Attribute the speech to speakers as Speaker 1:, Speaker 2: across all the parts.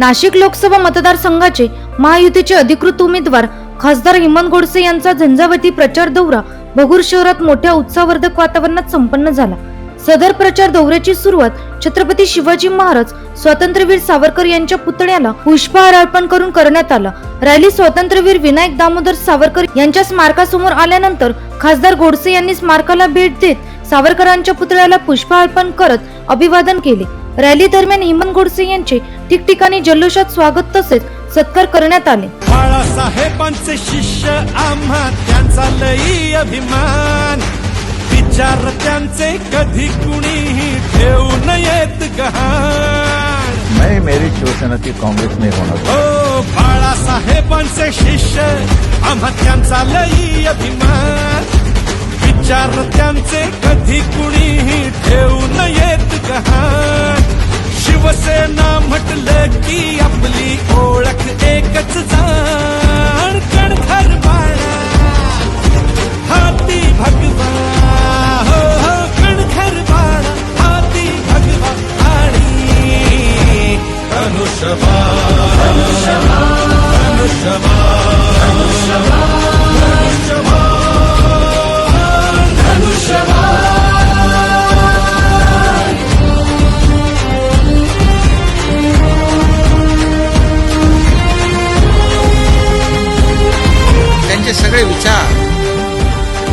Speaker 1: नाशिक लोकसभा मतदारसंघाचे महायुतीचे अधिकृत उमेदवार खासदार हेमंत गोडसे यांचा झंझावती प्रचार दौरा भगूर शहरात मोठ्या उत्साहवर्धक वातावरणात संपन्न झाला. सदर प्रचार दौऱ्याची सुरुवात छत्रपती शिवाजी महाराज स्वातंत्र्यवीर सावरकर यांच्या पुतळ्याला पुष्पहार अर्पण करून करण्यात आला. रॅली स्वातंत्र्यवीर विनायक दामोदर सावरकर यांच्या स्मारकासमोर आल्यानंतर खासदार गोडसे यांनी स्मारकाला भेट देत सावरकरांच्या पुतळ्याला पुष्पहार्पण करत अभिवादन केले. रॅली दरम्यान हेमंत गोडसे यांचे ठिकठिकाणी जल्लोषात स्वागत तसेच सत्कार करण्यात आले.
Speaker 2: बाळासाहेबांचे शिष्य आम्हा त्यांचा लई अभिमान. विचार त्यांचे कधी कुणीही ठेवू नयेत गहाण.
Speaker 3: मैं मेरी शिवसेना की कांग्रेस में होना
Speaker 2: हो बाळासाहेबांचे शिष्य आम्हा त्यांचा लई अभिमान. विचार त्यांचे कधी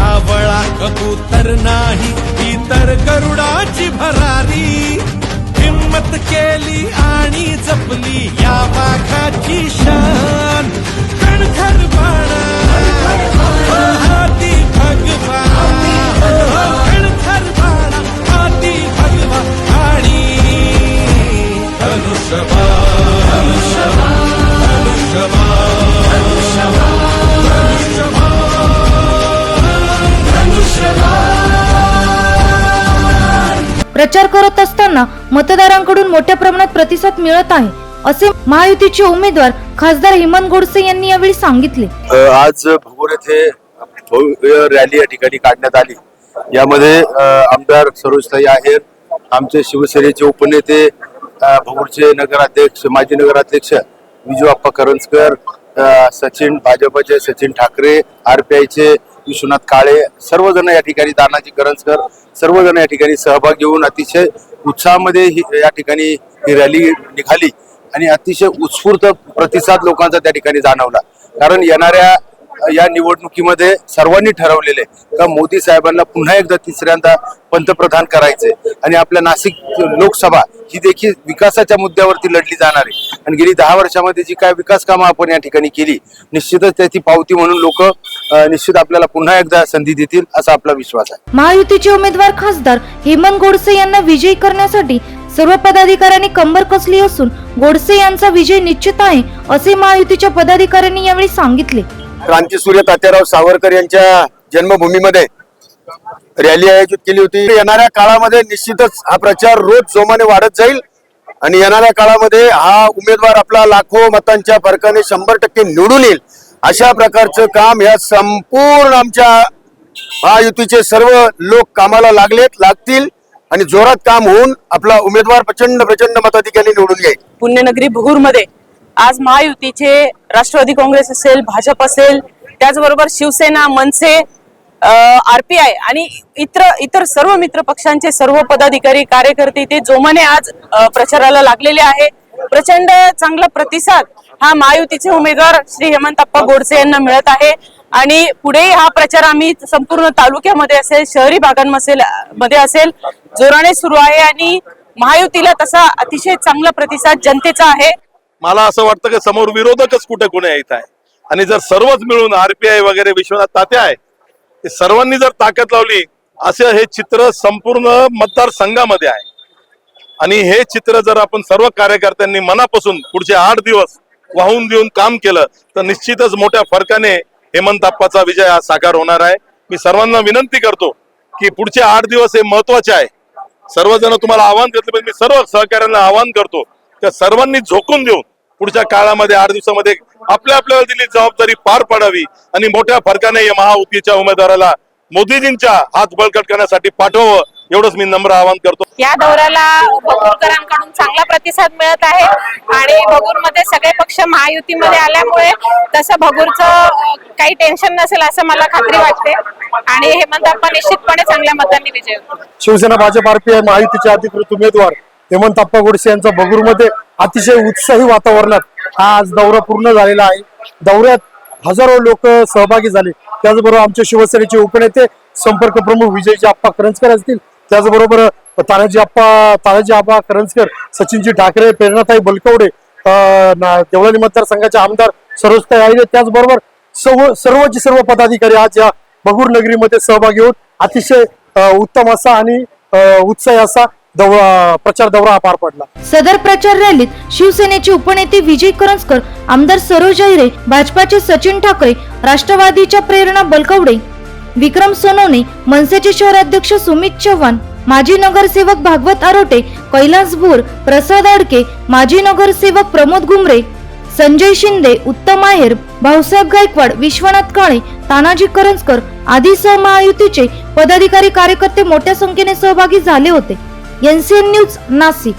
Speaker 2: कावळा कबूतर नाही इतर तर गरुडाची भरारी. हिम्मत केली आणि जपली या वाघाची शान. कणखर बाळा हाती भगवा कणखर बाळा हाती भगवा आणि धनुष्यबा
Speaker 1: प्रचार करत असताना मतदारांकडून मोठ्या प्रमाणात प्रतिसाद मिळत आहे असे महायुतीचे उमेदवार खासदार हेमंत गोडसे यांनी यावेळी सांगितले.
Speaker 4: आज भगोर येथे रॅली या ठिकाणी काढण्यात आली. यामध्ये आमदार सरोजताई आहेर आमचे शिवसेनेचे उपनेते अ, नगराध्यक्ष माजी नगराध्यक्ष विजू अप्पा करंजकर सचिन भाजपचे सचिन ठाकरे आरपीआयचे विश्वनाथ काळे सर्वजण या ठिकाणी दानाजी करंजकर सर्वजण या ठिकाणी सहभाग घेऊन अतिशय उत्साहामध्ये ही या ठिकाणी ही रॅली निघाली आणि अतिशय उत्स्फूर्त प्रतिसाद लोकांचा त्या ठिकाणी जाणवला. कारण येणाऱ्या या निवडणुकीमध्ये सर्वांनी ठरवलेले का मोदी साहेबांना पुन्हा एकदा तिसऱ्यांदा पंतप्रधान करायचे आणि आपल्या नाशिक लोकसभा ही देखील विकासाच्या मुद्द्यावरती लढली जाणार आहे. आणि गेली दहा वर्षामध्ये जी काय विकास कामं आपण या ठिकाणी केली निश्चितच त्याची पावती म्हणून लोक निश्चित आपल्याला पुन्हा एकदा संधी देतील असा आपला विश्वास आहे.
Speaker 1: महायुतीचे उमेदवार खासदार हेमंत गोडसे यांना विजयी करण्यासाठी सर्व पदाधिकाऱ्यांनी कंबर कसली असून गोडसे यांचा विजय निश्चित आहे असे महायुतीच्या पदाधिकाऱ्यांनी यावेळी सांगितले.
Speaker 5: क्रांतीसूर्य तात्याराव सावरकर यांच्या जन्मभूमीमध्ये रॅली आयोजित केली होती. येणाऱ्या काळामध्ये निश्चितच हा प्रचार रोज जोमाने वाढत जाईल आणि येणाऱ्या काळामध्ये हा उमेदवार आपला लाखो मतांच्या फरकाने शंभर टक्के निवडून येईल. अशा प्रकारचं काम या संपूर्ण आमच्या महायुतीचे सर्व लोक कामाला लागलेत लागतील आणि जोरात काम होऊन आपला उमेदवार प्रचंड प्रचंड मताधिकारी निवडून येईल.
Speaker 6: पुण्यनगरी भुगूरमध्ये आज महायुतीचे राष्ट्रवादी काँग्रेस असेल भाजप असेल त्याचबरोबर शिवसेना मनसे आरपीआय आणि इतर इतर सर्व मित्र पक्षांचे सर्व पदाधिकारी कार्यकर्ते ते जोमाने आज प्रचाराला लागलेले आहे. प्रचंड चांगला प्रतिसाद हा महायुतीचे उमेदवार श्री हेमंतप्पा गोडसे यांना मिळत आहे. आणि पुढे हा प्रचार आम्ही संपूर्ण तालुक्यामध्ये असेल शहरी भागांमध्ये मध्ये असेल जोराने सुरू आहे आणि महायुतीला तसा अतिशय चांगला प्रतिसाद जनतेचा आहे.
Speaker 7: मला असं वाटतं की समोर विरोधकच कुठे कुठे येत आहे? आणि जर सर्वच मिळून आरपीआय वगैरे विश्वनाथ तात्या आहे सर्वांनी जर ताकद लावली असं हे चित्र संपूर्ण मतदारसंघामध्ये आहे. आणि हे चित्र जर आपण सर्व कार्यकर्त्यांनी मनापासून पुढचे आठ दिवस वाहून देऊन काम केलं तर निश्चितच मोठ्या फरकाने हेमंताप्पाचा विजय हा साकार होणार आहे. मी सर्वांना विनंती करतो की पुढचे आठ दिवस हे महत्त्वाचे आहे. सर्वजण तुम्हाला आवाहन करते पण मी सर्व सहकाऱ्यांना आवाहन करतो त्या सर्वांनी झोकून देऊन पुढच्या काळामध्ये आठ दिवसामध्ये आपल्या आपल्याला दिली जबाबदारी पार पाडावी आणि मोठ्या फरकाने या महायुतीच्या उमेदवाराला मोदीजींच्या हात बळकट करण्यासाठी पाठवावं एवढंच मी नम्र आवाहन करतो.
Speaker 6: या दौऱ्याला भगूरकरांकडून चांगला प्रतिसाद मिळत आहे. आणि भगूरमध्ये सगळे पक्ष महायुतीमध्ये आल्यामुळे तसं भगूरचं काही टेन्शन नसेल असं मला खात्री वाटते. आणि हेमंत अप्पा निश्चितपणे चांगल्या मतांनी विजय होतो
Speaker 8: शिवसेना भाजप आरपीआय महायुतीचे अधिकृत उमेदवार हेमंत अप्पा गोडसे यांचा भगूरमध्ये अतिशय उत्साही वातावरणात हा आज दौरा पूर्ण झालेला आहे. दौऱ्यात हजारो लोक सहभागी झाले. त्याचबरोबर आमच्या शिवसेनेचे उपनेते संपर्क प्रमुख विजयजी आप्पा करंजकर असतील. त्याचबरोबर तानाजी आप्पा तानाजी आबा करंजकर सचिनजी ठाकरे प्रेरणाताई बलकवडे देवळाली मतदारसंघाचे आमदार सरोजताई आहिले त्याचबरोबर सर्व सर्वचे सर्व पदाधिकारी आज या बगूर नगरीमध्ये सहभागी होत अतिशय उत्तम असा आणि अं, उत्साही असा दौरा प्रचार दौरा पार पडला.
Speaker 1: सदर प्रचार रॅलीत शिवसेनेचे उपनेते विजय करंजकर आमदार सरोज अहिरे भाजपाचे सचिन ठाकरे राष्ट्रवादीच्या प्रेरणा बलकवडे विक्रम सोनवणे मनसेचे शहराध्यक्ष सुमित चव्हाण माजी नगरसेवक भागवत आरोटे कैलास भोर प्रसाद आडके माजी नगरसेवक प्रमोद गुमरे संजय शिंदे उत्तम आहेर भाऊसाहेब गायकवाड विश्वनाथ काळे तानाजी करंजकर आदी सह महायुतीचे पदाधिकारी कार्यकर्ते मोठ्या संख्येने सहभागी झाले होते. NCN news Nashik.